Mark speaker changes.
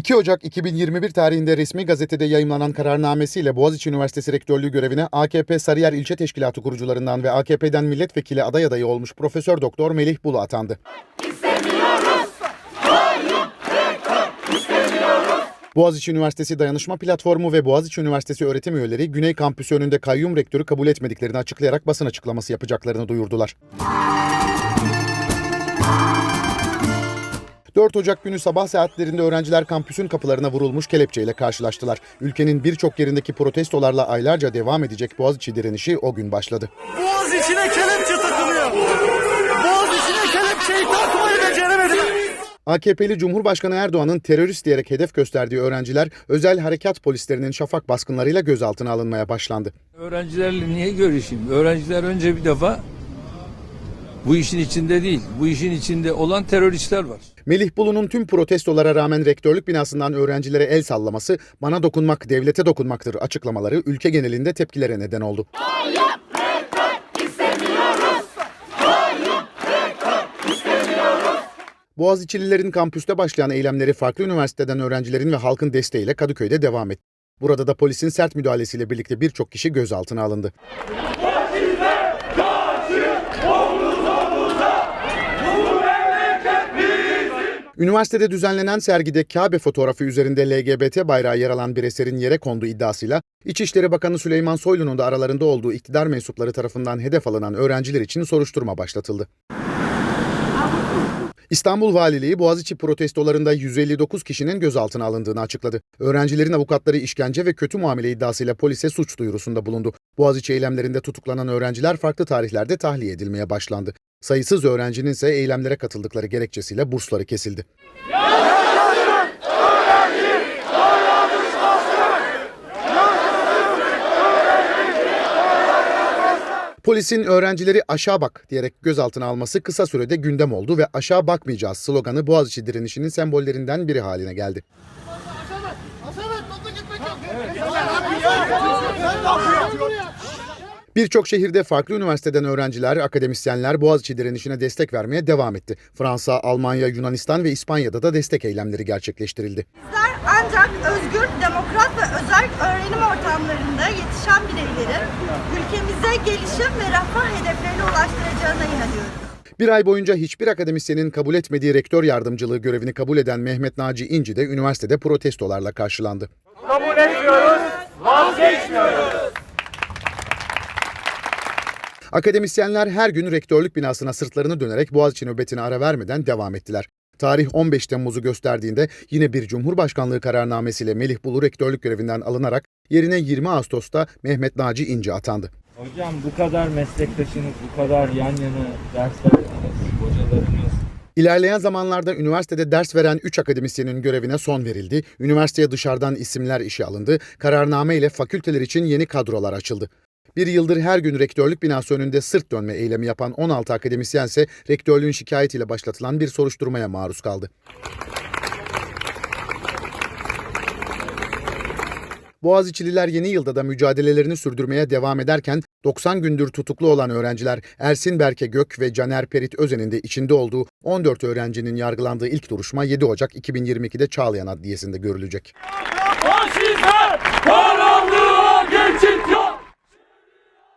Speaker 1: 2 Ocak 2021 tarihinde resmi gazetede yayımlanan kararnamesiyle Boğaziçi Üniversitesi Rektörlüğü görevine AKP Sarıyer İlçe Teşkilatı kurucularından ve AKP'den milletvekili aday adayı olmuş Profesör Doktor Melih Bulu atandı. Boğaziçi Üniversitesi Dayanışma Platformu ve Boğaziçi Üniversitesi öğretim üyeleri Güney Kampüsü önünde kayyum rektörü kabul etmediklerini açıklayarak basın açıklaması yapacaklarını duyurdular. 4 Ocak günü sabah saatlerinde öğrenciler kampüsün kapılarına vurulmuş kelepçeyle karşılaştılar. Ülkenin birçok yerindeki protestolarla aylarca devam edecek Boğaziçi direnişi o gün başladı.
Speaker 2: Boğaz içine kelepçe takılıyor. Boğaz içine kelepçeyi takmayı beceremediler.
Speaker 1: AKP'li Cumhurbaşkanı Erdoğan'ın terörist diyerek hedef gösterdiği öğrenciler özel harekat polislerinin şafak baskınlarıyla gözaltına alınmaya başlandı.
Speaker 3: Öğrencilerle niye görüşeyim? Öğrenciler önce bir defa bu işin içinde değil. Bu işin içinde olan teröristler var.
Speaker 1: Melih Bulu'nun tüm protestolara rağmen rektörlük binasından öğrencilere el sallaması, bana dokunmak devlete dokunmaktır açıklamaları ülke genelinde tepkilere neden oldu. Boğaziçi'lilerin kampüste başlayan eylemleri farklı üniversiteden öğrencilerin ve halkın desteğiyle Kadıköy'de devam etti. Burada da polisin sert müdahalesiyle birlikte birçok kişi gözaltına alındı. Üniversitede düzenlenen sergide Kabe fotoğrafı üzerinde LGBT bayrağı yer alan bir eserin yere konduğu iddiasıyla İçişleri Bakanı Süleyman Soylu'nun da aralarında olduğu iktidar mensupları tarafından hedef alınan öğrenciler için soruşturma başlatıldı. İstanbul Valiliği Boğaziçi protestolarında 159 kişinin gözaltına alındığını açıkladı. Öğrencilerin avukatları işkence ve kötü muamele iddiasıyla polise suç duyurusunda bulundu. Boğaziçi eylemlerinde tutuklanan öğrenciler farklı tarihlerde tahliye edilmeye başlandı. Sayısız öğrencinin ise eylemlere katıldıkları gerekçesiyle bursları kesildi. Polisin öğrencileri aşağı bak diyerek gözaltına alması kısa sürede gündem oldu ve aşağı bakmayacağız sloganı Boğaziçi direnişinin sembollerinden biri haline geldi. Birçok şehirde farklı üniversiteden öğrenciler, akademisyenler Boğaziçi direnişine destek vermeye devam etti. Fransa, Almanya, Yunanistan ve İspanya'da da destek eylemleri gerçekleştirildi.
Speaker 4: Bizler ancak özgür, demokrat ve özel öğrenim ortamlarında yetişen bireylerin ülkemize gelişim ve refah hedeflerine ulaştıracağına inanıyoruz.
Speaker 1: Bir ay boyunca hiçbir akademisyenin kabul etmediği rektör yardımcılığı görevini kabul eden Mehmet Naci İnci de üniversitede protestolarla karşılandı.
Speaker 2: Kabul etmiyoruz, vazgeçmiyoruz.
Speaker 1: Akademisyenler her gün rektörlük binasına sırtlarını dönerek Boğaziçi nöbetine ara vermeden devam ettiler. Tarih 15 Temmuz'u gösterdiğinde yine bir Cumhurbaşkanlığı kararnamesiyle Melih Bulu rektörlük görevinden alınarak yerine 20 Ağustos'ta Mehmet Naci İnci atandı.
Speaker 5: Hocam bu kadar meslektaşınız, bu kadar yan yana ders verdiniz, hocalarınız.
Speaker 1: İlerleyen zamanlarda üniversitede ders veren 3 akademisyenin görevine son verildi. Üniversiteye dışarıdan isimler işe alındı. Kararname ile fakülteler için yeni kadrolar açıldı. Bir yıldır her gün rektörlük binası önünde sırt dönme eylemi yapan 16 akademisyen ise rektörlüğün şikayetiyle başlatılan bir soruşturmaya maruz kaldı. Boğaziçi'liler yeni yılda da mücadelelerini sürdürmeye devam ederken 90 gündür tutuklu olan öğrenciler Ersin Berke Gök ve Caner Perit Özen'in de içinde olduğu 14 öğrencinin yargılandığı ilk duruşma 7 Ocak 2022'de Çağlayan Adliyesi'nde görülecek.
Speaker 2: Faşizme,